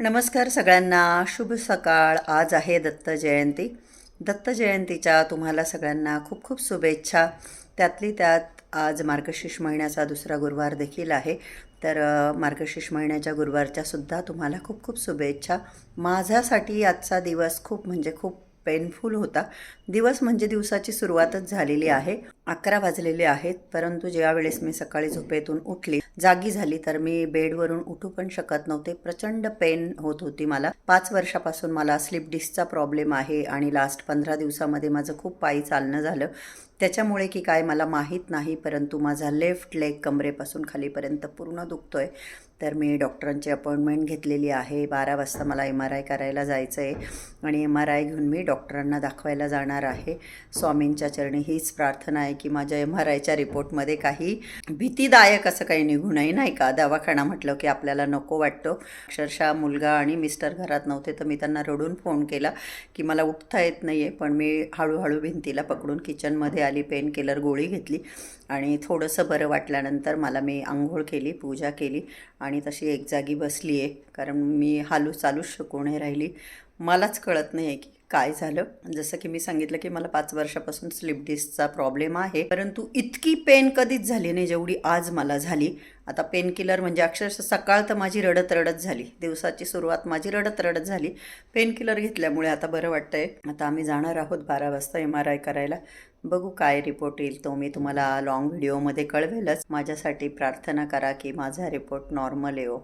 नमस्कार सगळ्यांना. शुभ सकाळ. आज आहे दत्त जयंती. दत्त जयंतीच्या तुम्हाला सगळ्यांना खूप खूप शुभेच्छा. त्यातली त्यात आज मार्गशीर्ष महिन्याचा दुसरा गुरुवार देखील आहे. तर मार्गशीर्ष महिन्याच्या गुरुवारच्यासुद्धा तुम्हाला खूप खूप शुभेच्छा. माझ्यासाठी आजचा दिवस खूप म्हणजे खूप पेनफुल होता. दिवस म्हणजे दिवसाची सुरुवातच झालेली आहे. अकरा वाजलेले आहेत परंतु ज्या वेळेस मी सकाळी झोपेतून उठली जागी झाली तर मी बेडवरून उठू पण शकत नव्हते. प्रचंड पेन होत होती मला. पाच वर्षापासून मला स्लिप डिस्कचा प्रॉब्लेम आहे आणि लास्ट पंधरा दिवसामध्ये माझं खूप पायी चालणं झालं. त्याच्यामुळे की काय मला माहीत नाही परंतु माझा लेफ्ट लेग कमरेपासून खालीपर्यंत पूर्ण दुखतो आहे तर मी डॉक्टरांची अपॉइंटमेंट घेतलेली आहे. बारा वाजता मला एम आर आय करायला जायचं आहे आणि एम आर आय घेऊन मी डॉक्टरांना दाखवायला जाणार आहे. स्वामींच्या चरणी हीच प्रार्थना आहे की माझ्या एम आर आयच्या रिपोर्टमध्ये काही भीतीदायक असं काही निघू नये नाही का? दवाखाना म्हटलं की आपल्याला नको वाटतो. अक्षरशः मुलगा आणि मिस्टर घरात नव्हते तर मी त्यांना रडून फोन केला की मला उठता येत नाही आहे पण मी हळूहळू भिंतीला पकडून किचनमध्ये आली पेन किलर गोळी घेतली आणि थोडंसं बरं वाटल्यानंतर मला मी आंघोळ केली पूजा केली आणि तशी एक जागी बसली आहे. कारण मी हालू चालूच शकू नाही राहिली. मलाच कळत नाही आहे की काय झालं. जसं की मी सांगितलं की मला पाच वर्षापासून स्लिप डिस्कचा प्रॉब्लेम आहे. परंतु इतकी पेन कधीच झाली नाही जेवढी आज मला झाली. आता पेनकिलर म्हणजे अक्षरशः सकाळ तर माझी रडत रडत झाली. दिवसाची सुरुवात माझी रडत रडत झाली. पेनकिलर घेतल्यामुळे आता बरं वाटतंय. आता आम्ही जाणार आहोत बारा वाजता एम आर आय करायला. बघू काय रिपोर्ट येईल तो. मी तुम्हाला लॉंग व्हिडिओमध्ये कळवेलच. माझ्यासाठी प्रार्थना करा की माझा रिपोर्ट नॉर्मल येऊ